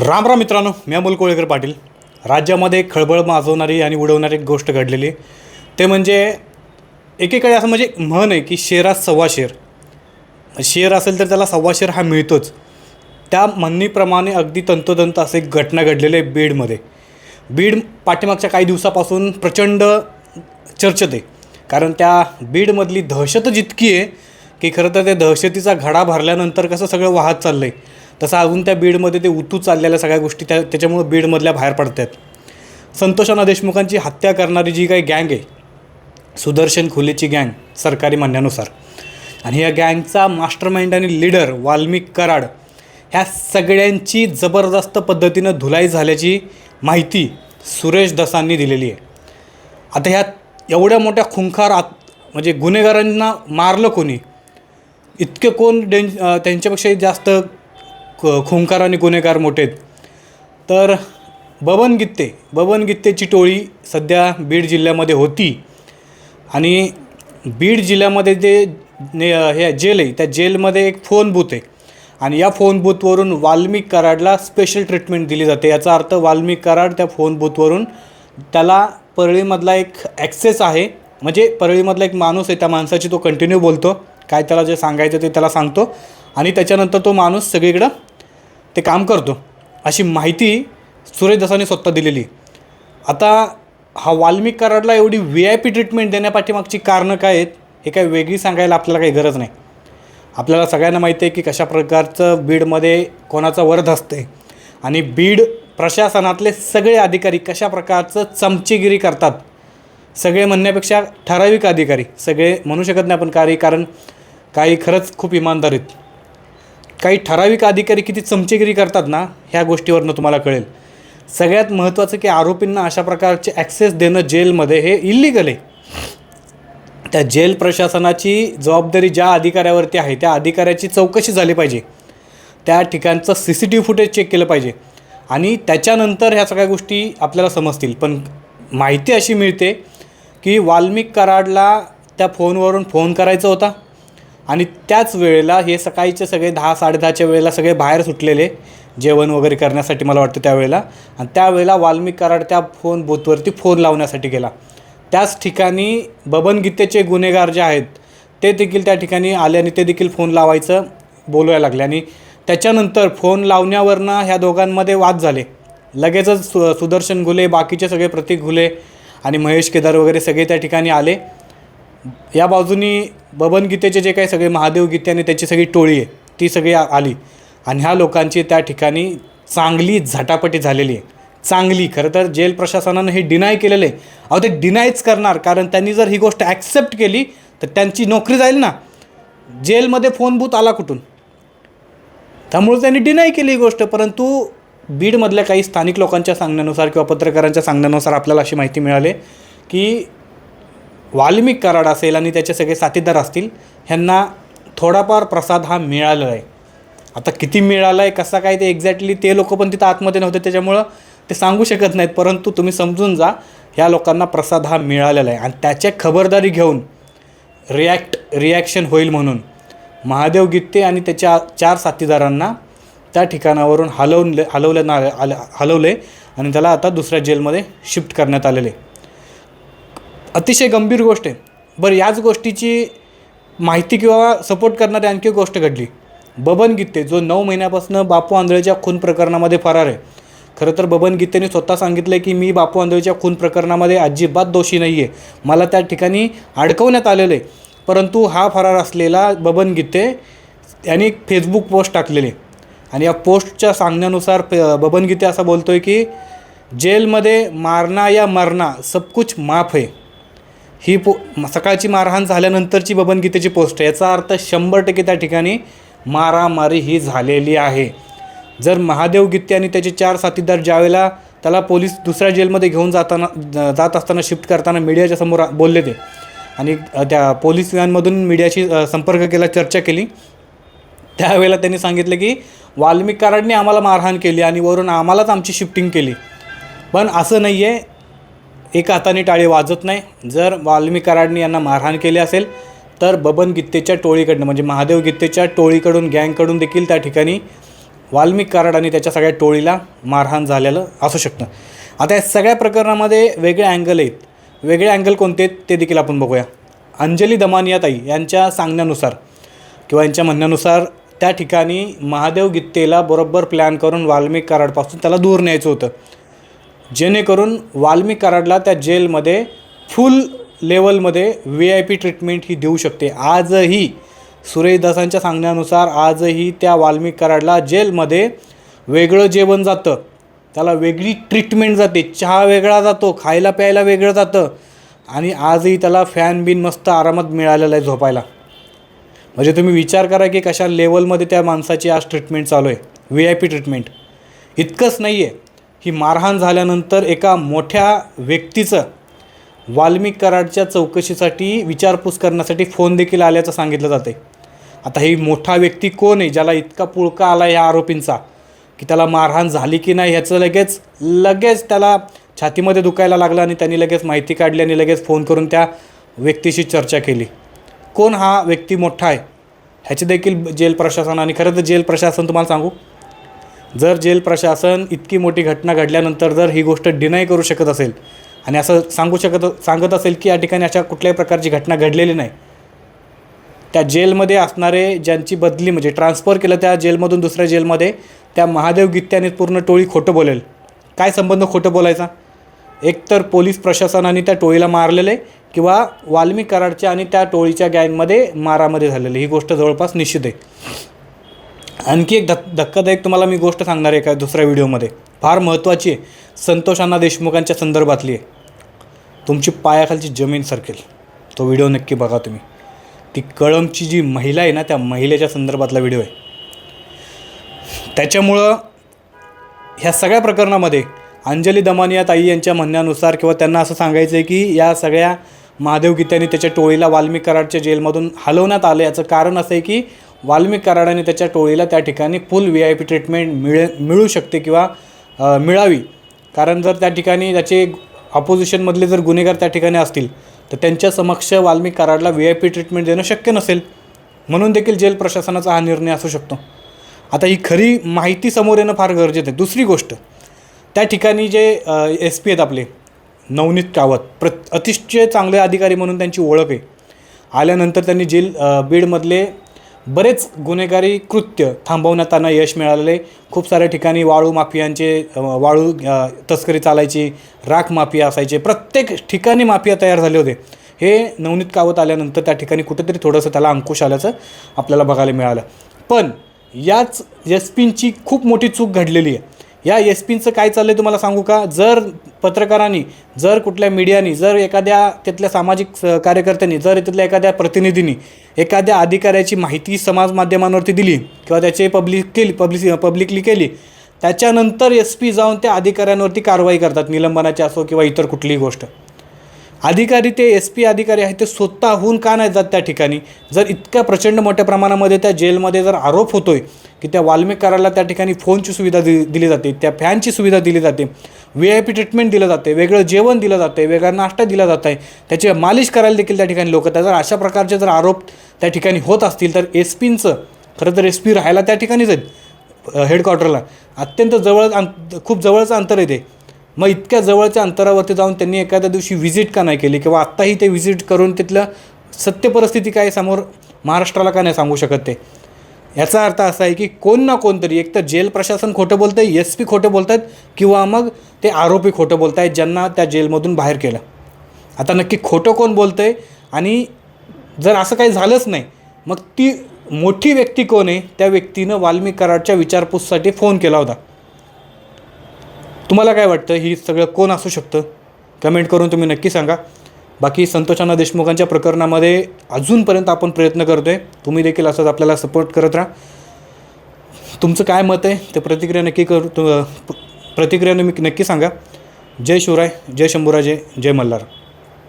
राम राम मित्रांनो मी अमोल कोळेकर पाटील. राज्यामध्ये एक खळबळ माजवणारी आणि उडवणारी एक गोष्ट घडलेली ते म्हणजे एकेकाळी असं म्हणजे म्हण आहे की शेरा सव्वा शेर. शेर असेल तर त्याला सव्वा शेर हा मिळतोच. त्या म्हणणीप्रमाणे अगदी तंतोतंत असे एक घटना घडलेली आहे बीडमध्ये. बीड पाठीमागच्या काही दिवसापासून प्रचंड चर्चेत आहे. कारण त्या बीडमधली दहशत जितकी आहे की खरं तर त्या दहशतीचा घडा भरल्यानंतर कसं सगळं वाहत चाललं आहे तसं अजून त्या बीडमध्ये ते उतू चाललेल्या सगळ्या गोष्टी त्या त्याच्यामुळं बीडमधल्या बाहेर पडत आहेत संतोषाना देशमुखांची हत्या करणारी जी काही गँग आहे सुदर्शन खुलेची गँग सरकारी म्हणण्यानुसार. आणि या गँगचा मास्टरमाइंड आणि लीडर वाल्मिक कराड ह्या सगळ्यांची जबरदस्त पद्धतीनं धुलाई झाल्याची माहिती सुरेश दसांनी दिलेली आहे. आता ह्या एवढ्या मोठ्या खुंखार आत म्हणजे गुन्हेगारांना मारलं कोणी? इतके कोण डें त्यांच्यापेक्षा जास्त क- आणि गुन्हेगार मोठे आहेत. तर बबन गित्ते बबन गित्तेची टोळी सध्या बीड जिल्ह्यामध्ये होती. आणि बीड जिल्ह्यामध्ये जे ने हे जेल आहे त्या जेलमध्ये एक फोन बूथ आहे. आणि या फोन बूथवरून वाल्मिक कराडला स्पेशल ट्रीटमेंट दिली जाते. याचा अर्थ वाल्मिक कराड त्या फोन बूथवरून त्याला परळीमधला एक ॲक्सेस आहे. म्हणजे परळीमधला एक माणूस आहे त्या माणसाची तो कंटिन्यू बोलतो. काय त्याला जे सांगायचं ते त्याला सांगतो. आणि त्याच्यानंतर तो माणूस सगळीकडं ते काम करतो. अशी माहिती सुरेशदासाने स्वतः दिलेली. आता हा वाल्मिक कराडला एवढी व्ही आय पी ट्रीटमेंट देण्यापाठीमागची कारणं काय आहेत हे काय वेगळी सांगायला आपल्याला काही गरज नाही. आपल्याला सगळ्यांना माहिती आहे की कशा प्रकारचं बीडमध्ये कोणाचा वरद असते आणि बीड प्रशासनातले सगळे अधिकारी कशा प्रकारचं चमचीगिरी करतात. सगळे म्हणण्यापेक्षा ठराविक अधिकारी सगळे म्हणू शकत नाही आपण काही कारण काही खरंच खूप इमानदार आहेत. काही ठराविक अधिकारी किती चमचेगिरी करतात ना ह्या गोष्टीवरनं तुम्हाला कळेल. सगळ्यात महत्त्वाचं की आरोपींना अशा प्रकारचे ॲक्सेस देणं जेलमध्ये हे इल्लिगल आहे. त्या जेल प्रशासनाची जबाबदारी ज्या अधिकाऱ्यावरती आहे त्या अधिकाऱ्याची चौकशी झाली पाहिजे. त्या ठिकाणचं C C T V footage check केलं पाहिजे. आणि त्याच्यानंतर ह्या सगळ्या गोष्टी आपल्याला समजतील. पण माहिती अशी मिळते की वाल्मिक कराडला त्या फोनवरून फोन करायचा होता. आणि त्याच वेळेला हे सकाळीचे सगळे दहा साडेदहाच्या वेळेला सगळे बाहेर सुटलेले जेवण वगैरे करण्यासाठी मला वाटतं त्यावेळेला. आणि त्यावेळेला वाल्मिक कराड त्या फोन बूथवरती फोन लावण्यासाठी गेला. त्याच ठिकाणी बबन गीतेचे गुन्हेगार जे आहेत ते देखील त्या ठिकाणी आले आणि ते देखील फोन लावायचं बोलवायला लागले. आणि त्याच्यानंतर फोन लावण्यावरनं ह्या दोघांमध्ये वाद झाले. लगेचच सु सुदर्शन घुले बाकीचे सगळे प्रतीक घुले आणि महेश केदार वगैरे सगळे त्या ठिकाणी आले. या बाजूनी बबन गीतेचे जे काही सगळे महादेव गीते आणि त्याची सगळी टोळी आहे ती सगळी आ- आली. आणि ह्या लोकांची त्या ठिकाणी चांगली झटापटी झालेली आहे. चांगली खरं तर जेल प्रशासनानं हे डिनाय केलेलं आहे. अहो ते डिनायच करणार कारण त्यांनी जर ही गोष्ट ॲक्सेप्ट केली तर त्यांची नोकरी जाईल ना. जेलमध्ये फोन बूथ आला कुठून? त्यामुळे त्यांनी डिनाय केली ही गोष्ट परंतु बीडमधल्या काही स्थानिक लोकांच्या सांगण्यानुसार किंवा पत्रकारांच्या सांगण्यानुसार आपल्याला अशी माहिती मिळाली की वाल्मिक कराड असेल आणि त्याचे सगळे साथीदार असतील ह्यांना थोडाफार प्रसाद हा मिळालेला आहे आता किती मिळाला आहे कसा काय ते एक्झॅक्टली ते लोक पण तिथं आतमध्ये नव्हते त्याच्यामुळं ते सांगू शकत नाहीत. परंतु तुम्ही समजून जा ह्या लोकांना प्रसाद हा मिळालेला आहे आणि त्याच्या खबरदारी घेऊन रिॲक्ट रिॲक्शन होईल म्हणून. महादेव गित्ते आणि त्याच्या चार साथीदारांना त्या ठिकाणावरून हलवले हलवल्या ना आले हलवले आणि त्याला आता दुसऱ्या जेलमध्ये शिफ्ट करण्यात आलेले. अतिशय गंभीर गोष्ट आहे. बरं याच गोष्टीची माहिती किंवा सपोर्ट करणारी आणखी एक गोष्ट घडली. बबन गीते जो नऊ महिन्यापासून बापू आंधळेच्या खून प्रकरणामध्ये फरार आहे. खरं तर बबन गीतेने स्वतः सांगितलं आहे की मी बापू आंधळेच्या खून प्रकरणामध्ये अजिबात दोषी नाही आहे मला त्या ठिकाणी अडकवण्यात आलेलं आहे. परंतु हा फरार असलेला बबन गीते यांनी फेसबुक पोस्ट टाकलेली. आणि या पोस्टच्या सांगण्यानुसार बबन गीते असा बोलतो आहे की जेलमध्ये मारना या मरना सब कुछ माफ आहे ही पो सकाळची मारहाण झाल्यानंतरची बबनगीतेची पोस्ट आहे. याचा अर्थ शंभर टक्के त्या ठिकाणी मारामारी ही झालेली आहे. जर महादेव गित्ते आणि त्याचे चार साथीदार ज्यावेळेला त्याला पोलीस दुसऱ्या जेलमध्ये घेऊन जाताना जात असताना शिफ्ट करताना मीडियाच्या समोर बोलले ते आणि त्या पोलीस व्हॅनमधून मीडियाशी संपर्क केला चर्चा केली त्यावेळेला त्यांनी सांगितलं की वाल्मिक कराडने आम्हाला मारहाण केली आणि वरून आम्हालाच आमची शिफ्टिंग केली. पण असं नाही आहे एका हाताने टाळे वाजत नाही. जर वाल्मी कराडनी यांना मारहाण केली असेल तर बबन गित्तेच्या टोळीकडनं म्हणजे महादेव गित्तेच्या टोळीकडून गँगकडून देखील त्या ठिकाणी वाल्मिक कराड आणि त्याच्या सगळ्या टोळीला मारहाण झालेलं असू शकतं. आता या सगळ्या प्रकरणामध्ये वेगळे अँगल आहेत. वेगळे अँगल कोणते आहेत ते देखील आपण बघूया. अंजली दमानियाताई यांच्या सांगण्यानुसार किंवा यांच्या म्हणण्यानुसार त्या ठिकाणी महादेव गित्तेला बरोबर प्लॅन करून वाल्मिक कराडपासून त्याला दूर न्यायचं होतं. जेणेकरून वाल्मिक कराडला त्या जेलमध्ये फुल लेवलमध्ये व्ही आय पी ट्रीटमेंट ही देऊ शकते. आजही सुरेशदासांच्या सांगण्यानुसार आजही त्या वाल्मिक कराडला जेलमध्ये वेगळं जेवण जातं. त्याला वेगळी ट्रीटमेंट जाते. चहा वेगळा जातो खायला प्यायला वेगळं जातं आणि आजही त्याला फॅन बिन मस्त आरामात मिळालेला आहे झोपायला. म्हणजे तुम्ही विचार करा की कशा लेवलमध्ये त्या माणसाची आज ट्रीटमेंट चालू आहे. व्ही आय पी ट्रीटमेंट इतकंच नाही आहे ही मारहाण झाल्यानंतर एका मोठ्या व्यक्तीचं वाल्मिक कराडच्या चौकशीसाठी विचारपूस करण्यासाठी फोन देखील आल्याचं सांगितलं जाते आता ही मोठा व्यक्ती कोण आहे ज्याला इतका पुळका आला या आरोपींचा? की त्याला मारहाण झाली की नाही ह्याचं लगेच लगेच त्याला छातीमध्ये दुखायला लागलं आणि त्यांनी लगेच माहिती काढली आणि लगेच फोन करून त्या व्यक्तीशी चर्चा केली. कोण हा व्यक्ती मोठा आहे? ह्याचे देखील जेल प्रशासन आणि खरं तर जेल प्रशासन तुम्हाला सांगू जर जेल प्रशासन इतकी मोठी घटना घडल्यानंतर जर ही गोष्ट डिनाय करू शकत असेल आणि असं सांगू शकत सांगत असेल की या ठिकाणी अशा कुठल्याही प्रकारची घटना घडलेली नाही त्या जेलमध्ये असणारे ज्यांची बदली म्हणजे ट्रान्सफर केलं त्या जेलमधून दुसऱ्या जेलमध्ये त्या महादेव गित्त्याने पूर्ण टोळी खोटं बोलेल. काय संबंध खोटं बोलायचा? एकतर पोलीस प्रशासनाने त्या टोळीला मारलेले किंवा वाल्मी कराडच्या आणि त्या टोळीच्या गँगमध्ये मारामध्ये झालेले. ही गोष्ट जवळपास निश्चित आहे. आणखी एक धक् धक्कादायक तुम्हाला मी गोष्ट सांगणार आहे का दुसऱ्या व्हिडिओमध्ये. फार महत्त्वाची आहे. संतोष अण्णा देशमुखांच्या संदर्भातली आहे. तुमची पायाखालची जमीन सरकेल. तो व्हिडिओ नक्की बघा तुम्ही. ती कळमची जी महिला आहे ना त्या महिलेच्या संदर्भातला व्हिडिओ आहे. त्याच्यामुळं ह्या सगळ्या प्रकरणामध्ये अंजली दमानिया ताई यांच्या म्हणण्यानुसार किंवा त्यांना असं सांगायचं आहे की या सगळ्या महादेव गीत्यांनी त्याच्या टोळीला वाल्मिक कराडच्या जेलमधून हलवण्यात आलं याचं कारण असं आहे की वाल्मिक कराडाने त्याच्या टोळीला त्या ठिकाणी full V I P treatment मिळे मिळू शकते किंवा मिळावी. कारण जर त्या ठिकाणी त्याचे ऑपोजिशनमधले जर गुन्हेगार त्या ठिकाणी असतील तर त्यांच्या समक्ष वाल्मिक कराडला व्ही आय पी ट्रीटमेंट देणं शक्य नसेल. म्हणून देखील जेल प्रशासनाचा हा निर्णय असू शकतो. आता ही खरी माहिती समोर येणं फार गरजेचं आहे. दुसरी गोष्ट त्या ठिकाणी जे एस पी आहेत आपले नवनीत कावत प्र अतिशय चांगले अधिकारी म्हणून त्यांची ओळख आहे. आल्यानंतर त्यांनी जेल बीडमधले बरेच गुन्हेगारी कृत्य थांबवण्यात त्यांना यश मिळालेले खूप साऱ्या ठिकाणी वाळू माफियांचे वाळू तस्करी चालायची राख माफिया असायचे. प्रत्येक ठिकाणी माफिया तयार झाले होते. हे नवनीत कावत आल्यानंतर त्या ठिकाणी कुठेतरी थोडंसं त्याला अंकुश आल्याचं आपल्याला बघायला मिळालं. पण याच एस पींची खूप मोठी चूक घडलेली आहे. या एस पींचं काय चाललं आहे तुम्हाला सांगू का? जर पत्रकारांनी जर कुठल्या मीडियानी जर एखाद्या तिथल्या सामाजिक स- कार्यकर्त्यांनी जर तिथल्या एखाद्या प्रतिनिधींनी एखाद्या अधिकाऱ्याची माहिती समाज माध्यमांवरती दिली किंवा त्याचे पब्लिक केली पब्लिसि पब्लिकली केली त्याच्यानंतर एस पी जाऊन त्या अधिकाऱ्यांवरती कारवाई करतात निलंबनाची असो किंवा इतर कुठलीही गोष्ट. अधिकारी ते एस पी अधिकारी आहेत ते स्वतःहून का नाही जात त्या ठिकाणी? जर इतक्या प्रचंड मोठ्या प्रमाणामध्ये त्या जेलमध्ये जर आरोप होतोय की त्या वाल्मिकाराला त्या ठिकाणी फोनची सुविधा दि दिली जाते त्या फॅनची सुविधा दिली जाते व्ही आय पी ट्रीटमेंट दिलं जाते वेगळं जेवण दिलं जाते वेगळा नाश्ता दिला जात आहे त्याची मालिश करायला देखील त्या ठिकाणी लोक त्या जर अशा प्रकारचे जर आरोप त्या ठिकाणी होत असतील तर एस पींचं खरं तर एस पी राहायला त्या ठिकाणीच आहेत हेडक्वार्टरला अत्यंत जवळ अंत खूप जवळचं अंतर येते मग इतक्या जवळच्या अंतरावरती जाऊन त्यांनी एखाद्या दिवशी व्हिजिट का नाही केली किंवा आत्ताही ते व्हिजिट करून तिथलं सत्य परिस्थिती काय समोर महाराष्ट्राला का नाही सांगू शकत ते? याचा अर्थ असा आहे की कोण ना कोणतरी एक तर जेल प्रशासन खोटं बोलतं आहे एस पी खोटं बोलत आहेत किंवा मग ते आरोपी खोटं बोलत आहेत ज्यांना त्या जेलमधून बाहेर केलं. आता नक्की खोटं कोण बोलतं आहे आणि जर असं काही झालंच नाही मग ती मोठी व्यक्ती कोण आहे त्या व्यक्तीनं वाल्मिक कराडच्या विचारपूससाठी फोन केला होता. तुम्हाला काय वाटतं? ही सगळं कोण असू शकतं? कमेंट करून तुम्ही नक्की सांगा. बाकी संतोषांना देशमुखांच्या प्रकरणामध्ये अजूनपर्यंत आपण प्रयत्न करतो आहे तुम्ही देखील असंच आपल्याला सपोर्ट करत राहा. तुमचं काय मत आहे? ते प्रतिक्रिया नक्की करू प्रतिक्रिया नक्की नक्की सांगा. जय शिवराय जय शंभूराजे जय मल्हार.